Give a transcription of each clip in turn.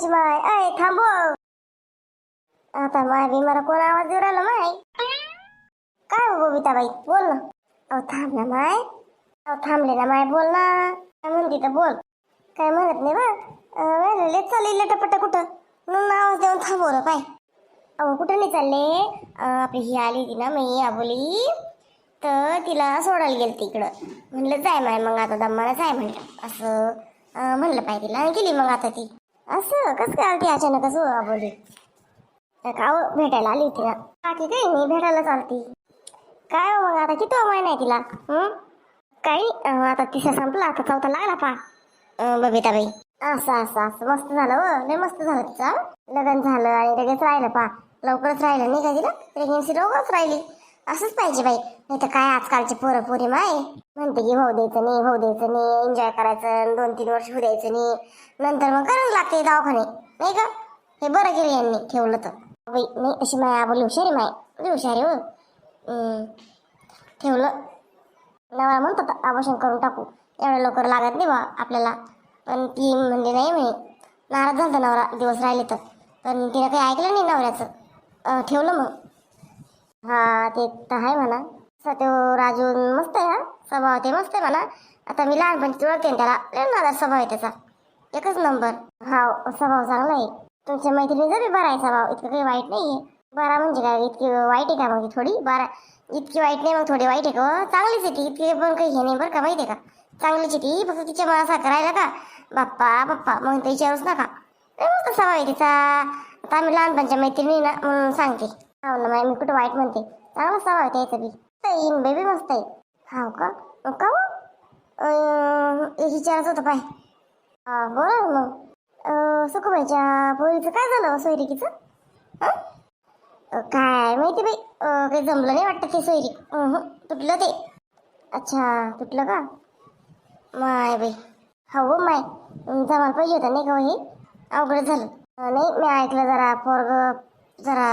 कायची माय अय थांबव आता माय बी मला कोण आवाज देऊ राहिला माय काय हो बबिताबाई बोल ना अहो थांब ना माय अहो थांबले ना माय बोल ना काय म्हणते तर बोल काय म्हणत नाही बा लेट चालले लटपट कुठं म्हणून आवाज देऊन थांबवलं काय अहो कुठं नाही चालले आपली ही आली ती ना मी आबोली तर तिला सोडायला गेलं तिकडं म्हणलं जाय माय मग आता दम्माला जाय म्हणलं असं म्हणलं पाहिजे तिला गेली मग आता ती असं? कसं काय आलती अचानकच हो आबोली का हो, भेटायला आली तिला बाकी काही नाही भेटायला चालती. काय हो मग आता? किती महिना आहे तिला? हं? काही अं, आता तिसरा संपला. आता चौथा लागला पा अं, बबिताबाई. असं असं असं. मस्त झालं हो. लय मस्त झालं तिचं लग्न झालं आणि लगेच राहिलं पा लवकरच राहिलं नाही का तिला? प्रेग्नेन्सी लवकरच राहिली. असंच पाहिजे बाई. नाही तर काय आजकालचे पोरं पोरी माय? म्हणते की भाऊ द्यायचं नाही भाऊ द्यायचं नाही एन्जॉय करायचं दोन तीन वर्ष होऊ द्यायचं नाही. नंतर मग करावं लागते दवाखाने. नाही का? हे बरं केलं यांनी ठेवलं तर. बाई नाही अशी माय बोलली हुशारी माय. लई हुशारी हो. ठेवलं. नवरा म्हणतो आभूषण करून टाकू. एवढं लवकर लागत नाही बा आपल्याला. पण ती म्हणजे नाही म्हणे नाराज झाला नवरा दिवस राहिले तर. पण तिने काही ऐकलं नाही नवऱ्याचं. ठेवलं मग. हा ते तर आहे म्हणा. तसा तो राजू मस्त आहे हा. स्वभाव ते मस्त आहे म्हणा. आता मी लहानपणी ओळखते त्याला लय स्वभाव आहे त्याचा. एकच नंबर. हा स्वभाव चांगला आहे. तुमच्या मैत्रिणीचा बी बरा आहे स्वभाव. इतकं काही वाईट नाही आहे. बरा म्हणजे काय? इतकी वाईट आहे का मग थोडी? बारा. इतकी वाईट नाही मग थोडी वाईट आहे का? हो, चांगलीच आहे ती. इतकी पण काही हे नाही बरं का माहिती आहे का? चांगलीच आहे ती. फक्त तिच्या मनासारखं करायला का? बाप्पा बाप्पा मग तर विचारूच नका. मस्त स्वभाव आहे तिचा. आता आम्ही लहानपणच्या मैत्रिणी ना म्हणून सांगते. हो ना माय मी कुठं वाईट म्हणते. चांगला स्वभाव आहे त्याचा बी. येईन बेबी मस्त आहे. हो का? मग का हो? विचारायचं होतं पाय हा बोला ना मग. सुखबाईच्या पोरीचं काय झालं हो सोयरिकीचं? काय माहिती बाई. काही जमलं नाही वाटतं ते सोयरी तुटलं ते. अच्छा तुटलं का? माय बाई. हो माय. जमायला पाहिजे होता नाही का हो हे अवघड झालं. नाही मी ऐकलं जरा पोरग जरा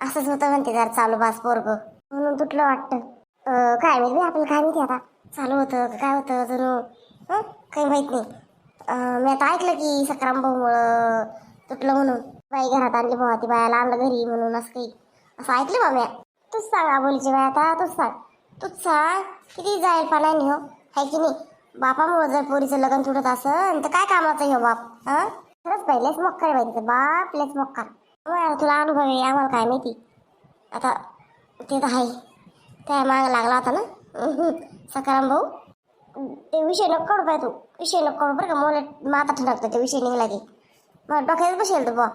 असंच होतं म्हणते जरा चालू बास पोरग. म्हणून तुटलं वाटतं. काय माहिती आपल्याला काय माहिती आता. चालू होतं काय होतं जणू काही माहीत नाही. मी आता ऐकलं की सकाराम भाऊमुळं तुटलं म्हणून. बाई घरात आणली भाऊ ती बायाला आणलं घरी म्हणून असं काही. असं ऐकलं बा म्या तूच सांग आबोलीची बाय आता तूच सांग. तूच सांग किती जाईल पाण्याने हो? हाय की नाही? बापामुळं जर पोरीचं लग्न तुटत असं तर काय कामाचं हो बाप? हां? खरंच पहिलेच मक्कार आहे बाई बाप लेच मक्कार आता तुला अनुभव आहे आम्हाला काय माहिती. आता ते तर आहे. काय माग लागला होता ना. सकाराम भाऊ. ते विषय नको काढू पाय तू. विषय नको काढू बरं का मोले माता ठणकतो ते विषय निघाला की. मग डोक्यात बसेल तू बा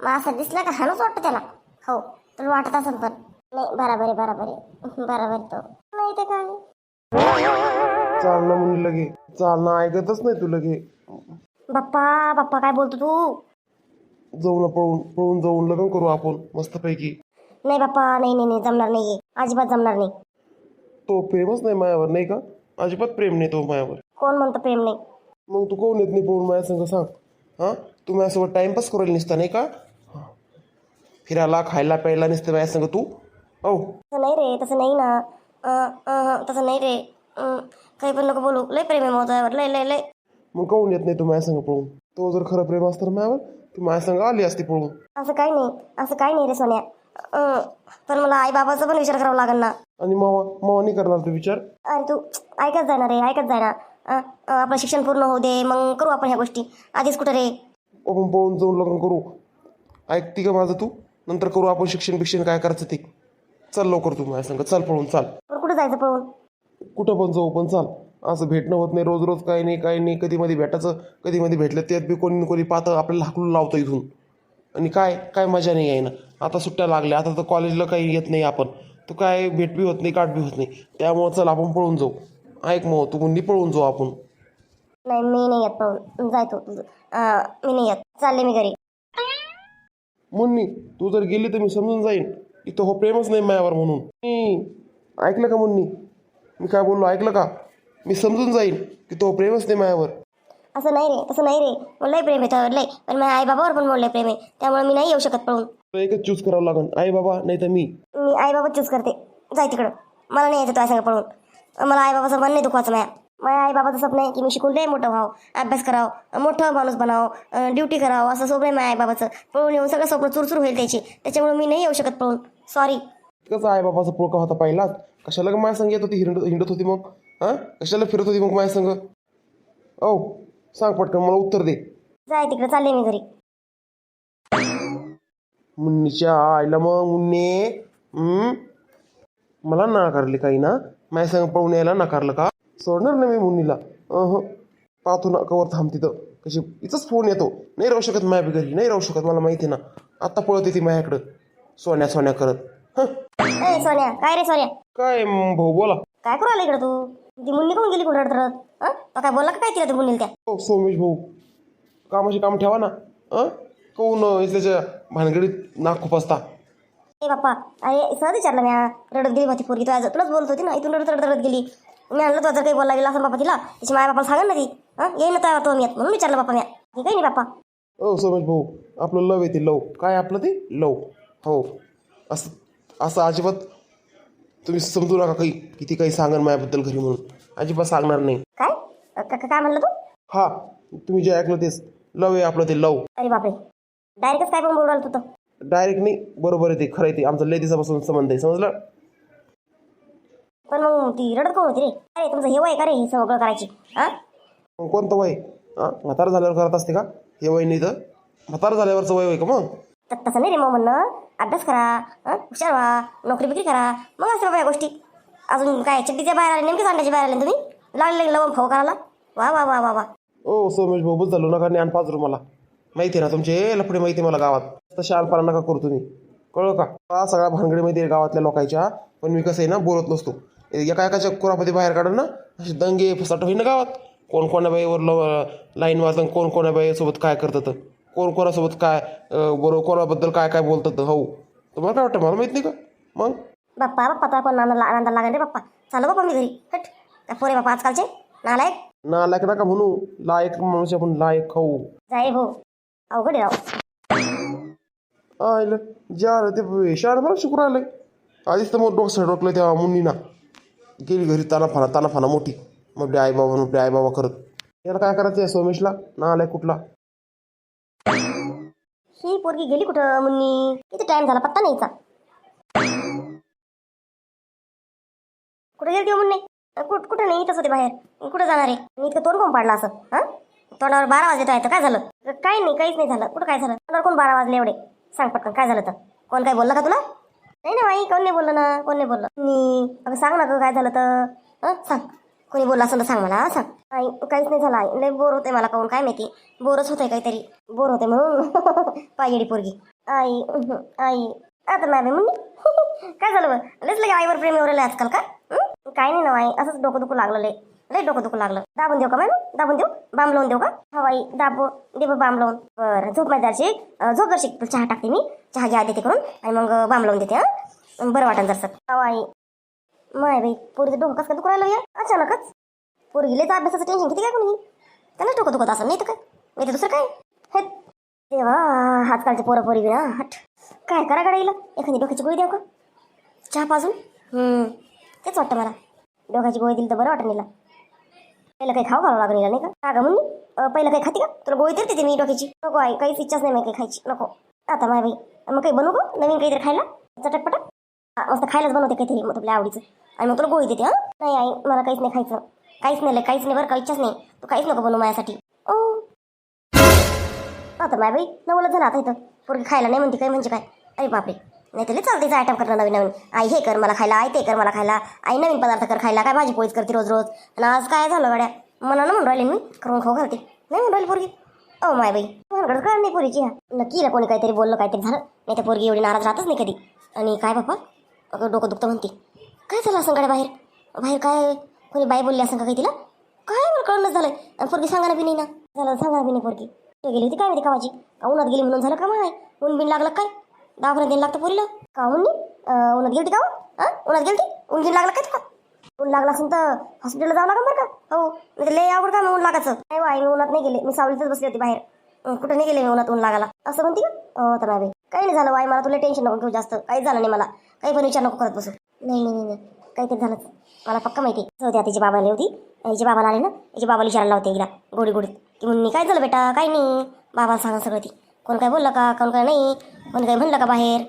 मग असं दिसलं का हाणूच वाटतं त्याला. हो तुला वाटत असेल पण. नाही बराबर आहे बराबर. आहे बराबर आहे तो. नाही ते काय? चालणं म्हणून लगे. चालणं ऐकतच नाही तू लगे. बाप्पा बाप्पा काय बोलतो तू? जाऊ ना पळून पळून जाऊन लग्न करू आपण मस्तपैकी नाही बाप्पा नाही नाही नाही जमणार नाही अजिबात जमणार नाही. तो प्रेमच नाही मायावर नाही का? अजिबात प्रेम नाही तो मायावर. कोण म्हणतं प्रेम नाही? मग तू कोण येत नाही पळून माझ्या संग सांग. हाँ? तू माझ्यासोबत टाइमपास करायला निसता नाही का? हाँ. फिरायला खायला प्यायला निसतं माझ्या संग तू? औ. तसं नाही रे तसं नाही ना. अं, अं, तसं नाही रे. अं, काही पण नको बोलू. लय प्रेम आहे मोजावर लय लय लय. मग काऊन येत नाही तू माझ्या संग पळून तो जर खरं प्रेम असतं ना मायावर तू माझ्या संग आली असती पळून. असं काही नाही असं काही नाही रे सोन्या. अं, पण मला आई बाबाचा पण विचार करावा लागेल ना. आणि मावा मावा नाही करणार तू विचार? अरे तू ऐकत ना रे ऐकत अं, अं, आपलं शिक्षण पूर्ण होऊ दे मग करू आपण ह्या गोष्टी. आधीच कुठं रे? आपण पळून जाऊन लग्न करू. ऐकती का माझं तू? नंतर करू आपण शिक्षण बिक्षण काय करायचं ते. चल लवकर तू माझ्या संग चल पळून चाल. पण कुठं जायचं पळून? कुठं पण जाऊ पण चाल. असं भेटणं होत नाही. रोज रोज काही नाही काही नाही. कधी मध्ये भेटायचं कधी मध्ये भेटलं त्यात बी कोणी न कोणी पाहतं आपल्याला हाकलून लावतं इथून. आणि काय काय मजा नाही आहे ना आता सुट्ट्या लागल्या आता तर कॉलेजला काही येत नाही आपण. तर काय भेट बी होत नाही गाठ बी होत नाही. त्यामुळं चल आपण पळून जाऊ. ऐक मग तू म्हणली पळून जाऊ आपण. नाही मी नाही येत पळून. जाय तू. अं, मी नाही येत. चालले मी घरी. मुन्नी तू जर गेली तर मी समजून जाईन. इथं हो प्रेमच नाही मायावर म्हणून. ऐकलं का मुन्नी मी काय बोललो ऐकलं का? मी समजून जाईन की तो प्रेमच नाही मायावर. असं नाही रे तसं नाही रे. मला लय प्रेम आहे त्यावर लय. पण माझ्या आई बाबावर पण मला लय प्रेम आहे. त्यामुळे मी नाही येऊ शकत पळून. तुला एकच चूज करावं लागेल आई बाबा नाही तर मी. मी आई बाबा चूज करते. जाय तिकडं. मला नाही यायचं तुझ्या संग पळून. मला आई बाबाचं मन नाही दुखवायचं माया माझ्या आई बाबाचं स्वप्न आहे की मी शिकून लय मोठं व्हावं अभ्यास करावं मोठं माणूस बनावं ड्युटी करावं असं स्वप्न आहे माझ्या आई बाबाचं पळून येऊन सगळं स्वप्न चुरचूर होईल त्याची. त्याच्यामुळे मी नाही येऊ शकत पळून. सॉरी कसं आहे बाबाचा पोळका होता पहिलाच? कशाला का माझ्या संग येत होती हिंडत हिंडत होती मग? हां? कशाला फिरत होती मग माझ्या संग? औ सांग पटकन मला उत्तर दे. जाय तिकडे चालले मी घरी. मुन्नीच्या आईला मग मुन्ने. हं? मला नाकारले काही ना? माझ्या संग पळून यायला नाकारलं का? सोडणार नाही मी मुन्नीला. अहं पाहतो ना कवर थांब तिथं. कशी इथंच फोन येतो. नाही राहू शकत माझ्या घरी. नाही राहू शकत मला माहिती आहे ना. आत्ता पळत येते माझ्याकडं. सोन्या सोन्या करत. हं? ए सोन्या. काय रे सोन्या? काय म, भाऊ बोला. काय करू आला इकडं तू? ती मुन्नी कोण गेली कुठं रडत? हं तो काय बोलला का काय तिला तू मुन्नीला त्या? हो सोमेश भाऊ. कामाशी काम ठेवा ना. अं? कोण त्याच्या भानगडीत नाक खूप असता. ए बाप्पा. अरे सहज विचारलं म्या. रडत गेली होती पोरगी. तू आज तुलाच बोलत होती ना. इथून रडत रडत रडत गेली. मी आणलं तुझं काही बोलला गेला असं बापा तिला तिची माय बापाला सांगा ना ती. हं येईन ना तो मी. म्हणून विचारलं बाप्पा म्या. हे काही नाही बाप्पा. हो सोमेश भाऊ आपलं लव येते लव. काय आपलं ते? लव. हो. असं असं अजिबात तुम्ही समजू नका काही किती काही सांगा माझ्याबद्दल घरी म्हणून. अजिबात सांगणार नाही. काय? अ, का- का- काय म्हणलं तू? हा तुम्ही जे ऐकलं तेच. लव आहे आपलं ते लव. अरे बापरे. डायरेक्टच काय पण बोलू राहिलं तू तर. डायरेक्ट नाही बरोबर आहे ते खरं आहे ते. आमचा लय दिवसापासून संबंध आहे समजलं? पण मग ती रडत कोण होती रे? अरे तुमचं हे वय का रे हे सगळं करायची? हा मग कोणतं वय? हां म्हातारा झाल्यावर करत असते का? हे वय नाही तर? म्हातारा झाल्यावरचं वय होय का मग? त- तसं नाही रे मग म्हणणं. अभ्यास करा हं? हुशार व्हा नोकरी बिकरी करा. मग असं बाबा या गोष्टी. अजून काय चड्डीच्या बाहेर आले नेमकेच अंड्याच्या बाहेर आले तुम्ही? लागले लवंग खाऊ करायला. वा वा वा वा वा. ओ सोमेश भाऊ बस झालो नका ज्ञान पाजरू मला माहिती आहे ना तुमचे लफडे माहिती आहे मला गावात. तसे आलपाना नका करू तुम्ही. कळलं का? हा सगळा भानगडी माहिती आहे गावातल्या लोकांच्या पण मी कसं आहे ना बोलत नसतो. एका एकाच्या कुरापती बाहेर काढून ना असे दंगे फसाट होईन ना गावात. कोण कोणा बाईवर लाईन वाजन कोण कोणा बाईसोबत काय करतं कोण कोणासोबत काय बरोबर कोणाबद्दल काय काय बोलतात? हो. तुम्हाला काय वाटतं मला माहीत नाही का? मग? बाप्पा बाप्पा तुला कोण आनंद आनंदाला लागेल रे बाप्पा? चालू बाप्पा मी घरी? हट. काय पोरे बाप्पा आजकालचे नालायक. नालायक नका म्हणू. लायक माणूस आपण लायक खाऊ जाय भाऊ. अवघड आहे राव. आयलं ज्या ते शाळा मला शुक्र आलंय आधीच तर मग डोकं डोकलं त्या मुन्नीना. गेली घरी ताना फाना ताना फाना मोठी. मग आई बाबा मग आई बाबा करत. याला काय करायचं आहे सोमेशला? ना आलाय कुठला? ही पोरगी गेली कुठं मुन्नी? किती टाइम झाला? पत्ता नाही कुठे गेली ती हो मुन्नी? कुठ कुठं नाही इथंच होते बाहेर. कुठं जाणार आहे? मी इतकं तोंड कोण पाडला असं? हा? तोंडावर बारा वाजले तर काय झालं? काही नाही काहीच नाही झालं. कुठं काय झालं? तोंडावर कोण बारा वाजले एवढे? सांग पटकन काय झालं तर? कोण काय बोललं का तुला? नाही ना बाई कोण नाही बोललं ना? कोण नाही बोललं? मी अगं सांग ना गं काय झालं तर? हां? सांग. कोणी बोलला असं तर सांग मला हं, सांग. आई काहीच नाही झालं आई. लय बोर होते मला काहून काय माहिती? बोरच होते काहीतरी. बोर होते म्हणून. पायडी पोरगी. आई आई. आता मॅम म्हणून काय झालं बरं? लयच लगे आईवर प्रेम एवढं आजकाल का? काय नाही ना आई असंच डोकं दुखू लागलं लय. लय डोकं दुखू लागलं. दाबून देऊ का मॅम दाबून देऊ? बाम लावून देऊ का? हवाई आई दाबो. दे बांब बाम लावून. बरं झोप माझ्या जरशी झोप जरशी. चहा टाकते मी. चहा घ्या देते करून. आणि मग बाम लावून देते हां. बरं वाटेल जर सर आई. माय बाई पोरीचं डोकं कसं काय दुखू राहिलं या? अचानकच. पोरगीलेच अभ्यासाचं टेन्शन किती काय कोणी? त्यालाच डोकं दुखत असं नाही तर काय? नाही तर दुसरं काय? हे देवा आजकालचे पोरं पोरी ना हट. काय करा गडाईला एखादी डोक्याची गोळी द्याव का? चहा पाजून तेच वाटतं मला. डोक्याची गोळी दिली तर बरं वाटतं नीला पहिलं काही खाऊ घालावं लागलं नीला नाही का? का गं पहिलं काही खाते का? तुला गोळी देते ते मी डोक्याची. नको आहे काहीच इच्छाच नाही मी काही खायची. नको. आता माय बाई मग काही बनवू का नवीन काहीतरी खायला? चटकपटक? मस्त खायलाच बनवते काहीतरी मग तुला आवडीचं. आणि मग तुला गोळी देते हां? नाही आई मला काहीच नाही खायचं. काहीच नाही काहीच नाही बरं का इच्छाच नाही. तू काहीच नको बनवू माझ्यासाठी. ओ. आता माय बाई नवलच झालं आता इथं. पोरगी खायला नाही म्हणते काय म्हणजे काय? अरे बापरे. नाही तरी चालते आयटम करणं नवीन नवीन. आई हे कर मला खायला आई ते कर मला खायला. आई नवीन पदार्थ कर खायला काय भाजी पोळीच करते रोज रोज. आणि आज काय झालं गाड्या? मनानं म्हणून राहिले मी करून खाऊ घालते. नाही म्हणून राहिली पोरगी. ओ माय बाई भानगडच काय नाही पोरीची. नक्की ना कोणी काहीतरी बोललं काहीतरी झालं. नाही तर पोरगी एवढी नाराज राहतच नाही कधी. आणि काय बापा अगं डोकं दुखतं म्हणते. काय झालं असं गाड्या बाहेर? बाहेर काय? कोणी बाई बोलली असं का काही तिला? काय मला कळलं झालंय. आणि पोरगी सांगा बी नाही ना. झालं सांगा बी नाही पोरगी. कुठे गेली होती काय माहिती कामाची? का उन्हात गेली म्हणून झालं का माय? ऊन बिन लागलं काय? दवाखान्यात द्यायला लागतं पोरीला. का ऊन? नाही उन्हात गेली का हो? उन्हात गेली उन्हात ऊन बिन लागलं काय तुला? ऊन लागला असेल तर हॉस्पिटलला जावं लागेल बरं का? हो. नाही तर लय आवड का ऊन लागायचं. नाही हो, आई मी उन्हात नाही गेले. मी सावलीतच बसली होती बाहेर. कुठं नाही गेले मी उन्हात ऊन लागायला. असं म्हणते का? हो तर नाही काही नाही झालं वाई मला तुला टेन्शन नको घेऊ जास्त. काही झालं नाही मला. काही पण विचार नको करत बसू. नाही नाही नाही नाही. काहीतरी झालंच. मला पक्का माहिती आहे. तिची तिच्या आली होती हिच्या बाबाला आले ना हिच्या बाबाला विचारायला लावते हिला गोडी गोडीत की मुन्नी काय झालं बेटा? काही नाही. बाबाला सांगा सगळं ती. कोण काय बोललं का? कोण काय नाही? कोण काय म्हणलं का बाहेर?